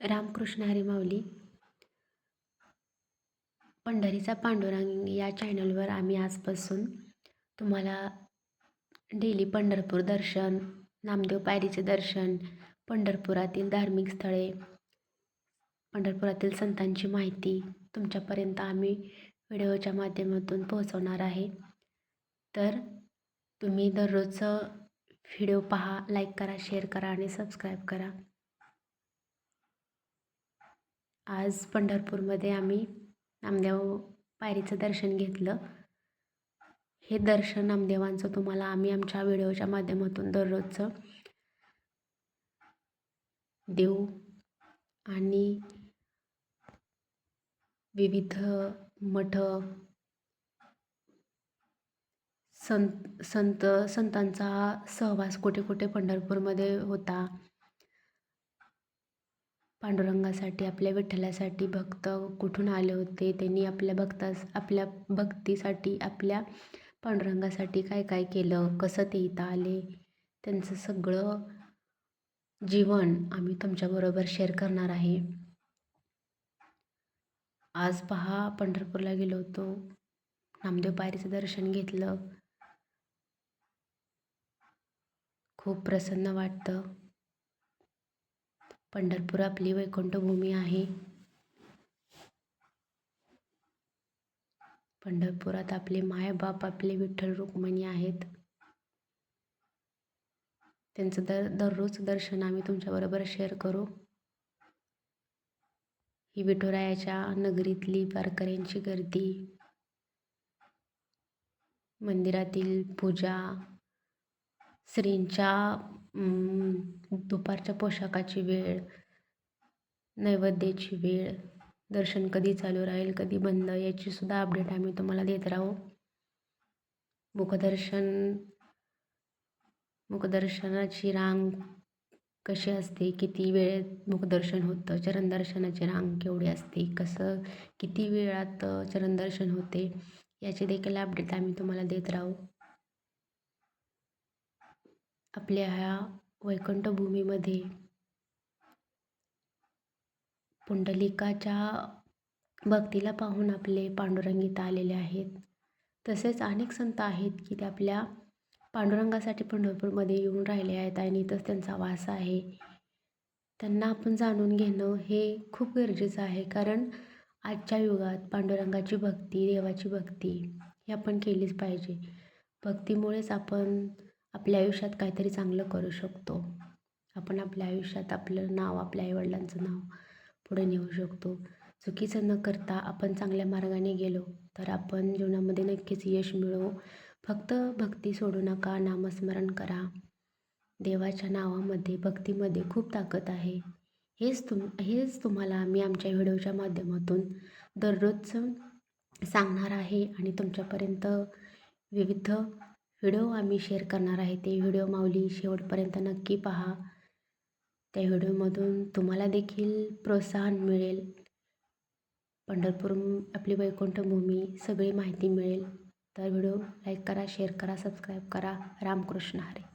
रामकृष्ण हरी माऊली पंढरीचा पांडुरंग या चॅनलवर आम्ही आजपासून तुम्हाला डेली पंढरपूर दर्शन नामदेव पायरीचे दर्शन पंढरपुरातील धार्मिक स्थळे पंढरपुरातील संतांची माहिती तुमच्यापर्यंत आम्ही व्हिडिओच्या माध्यमातून पोहोचवणार आहे. तर तुम्ही दररोजचं व्हिडिओ पहा लाईक करा शेअर करा आणि सबस्क्राईब करा. आज पंढरपूरमध्ये आम्ही नामदेव पायरीचं दर्शन घेतलं. हे दर्शन नामदेवांचं तुम्हाला आम्ही आमच्या व्हिडिओच्या माध्यमातून दररोजचं देऊ आणि विविध मठ संत संत संतांचा सहवास कुठे कुठे पंढरपूरमध्ये होता पांडुरंगासाठी आपल्या विठ्ठलासाठी भक्त कुठून आले होते त्यांनी आपल्या भक्तास आपल्या भक्तीसाठी आपल्या पांडुरंगासाठी काय काय केलं कसं ते इथं आले त्यांचं सगळं जीवन आम्ही तुमच्याबरोबर शेअर करणार आहे. आज पहा पंढरपूरला गेलो होतो नामदेव पायरीचं दर्शन घेतलं. खूप प्रसन्न वाटतं. पंढरपूर आपली वैकुंठभूमी आहे. पंढरपुरात आपले मायबाप आपले विठ्ठल रुक्मिणी आहेत. त्यांचं दर दररोज दर्शन आम्ही तुमच्याबरोबर शेअर करू. ही विठुरायाच्या नगरीतली वारकऱ्यांची गर्दी. मंदिरातील पूजा श्रींच्या दुपारच्या पोशाखाची वेळ नैवेद्याची वेळ दर्शन कधी चालू राहील कधी बंद याचीसुद्धा अपडेट आम्ही तुम्हाला देत राहू. मुखदर्शन मुखदर्शनाची रांग कशी असते किती वेळेत मुखदर्शन होतं चरणदर्शनाची रांग केवढी असते कसं किती वेळात चरणदर्शन होते याची देखील अपडेट आम्ही तुम्हाला देत राहू. आपल्या ह्या वैकुंठभूमीमध्ये पुंडलिकाच्या भक्तीला पाहून आपले पांडुरंग आलेले आहेत. तसेच अनेक संत आहेत की ते आपल्या पांडुरंगासाठी पंढरपूरमध्ये येऊन राहिले आहेत आणि इथंच त्यांचा वास आहे. त्यांना आपण जाणून घेणं हे खूप गरजेचं आहे कारण आजच्या युगात पांडुरंगाची भक्ती देवाची भक्ती ही आपण केलीच पाहिजे. भक्तीमुळेच आपण आपल्या आयुष्यात काहीतरी चांगलं करू शकतो. आपण आपल्या आयुष्यात आपलं नाव आपल्या आईवडिलांचं नाव पुढे नेऊ शकतो. चुकीचं न करता आपण चांगल्या मार्गाने गेलो तर आपण जीवनामध्ये नक्कीच यश मिळवू. फक्त भक्ती सोडू नका नामस्मरण करा. देवाच्या नावामध्ये भक्तीमध्ये खूप ताकद आहे. हेच तुम हेच तुम्हाला मी आमच्या व्हिडिओच्या माध्यमातून दररोजचं सांगणार आहे आणि तुमच्यापर्यंत विविध व्हिडिओ आम्ही शेअर करणार आहे ते व्हिडिओ माऊली शेवटपर्यंत नक्की पहा. त्या व्हिडिओमधून तुम्हाला देखील प्रोत्साहन मिळेल. पंढरपूर आपली वैकुंठभूमी सगळी माहिती मिळेल. तर व्हिडिओ लाईक करा शेअर करा सबस्क्राईब करा. रामकृष्ण हरे.